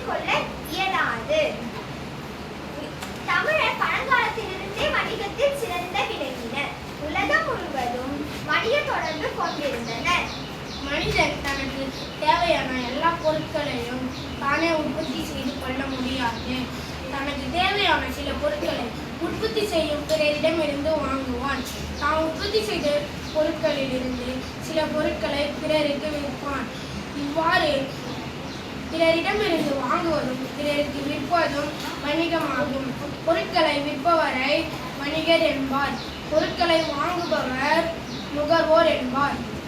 எதிர்கொள்ள இயலாது. தமிழர் பழங்காலத்திலிருந்தே வணிகத்தில் சிறந்த விளங்கினர். உலகம் முழுவதும் வணிக தொடர்பு கொண்டிருந்தனர். மனிதர் தனக்கு தேவையான எல்லா பொருட்களையும் தானே உற்பத்தி செய்து கொள்ள முடியாது. தனக்கு தேவையான சில பொருட்களை உற்பத்தி செய்யும் பிறரிடமிருந்து வாங்குவான். தான் உற்பத்தி செய்த பொருட்களிலிருந்து சில பொருட்களை பிறருக்கு விற்பான். இவ்வாறு பிறரிடமிருந்து வாங்குவதும் பிறருக்கு விற்பதும் வணிகமாகும். பொருட்களை விற்பவரை வணிகர் என்பார். பொருட்களை வாங்குபவர் நுகர்வோர் என்பார்.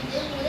செய்து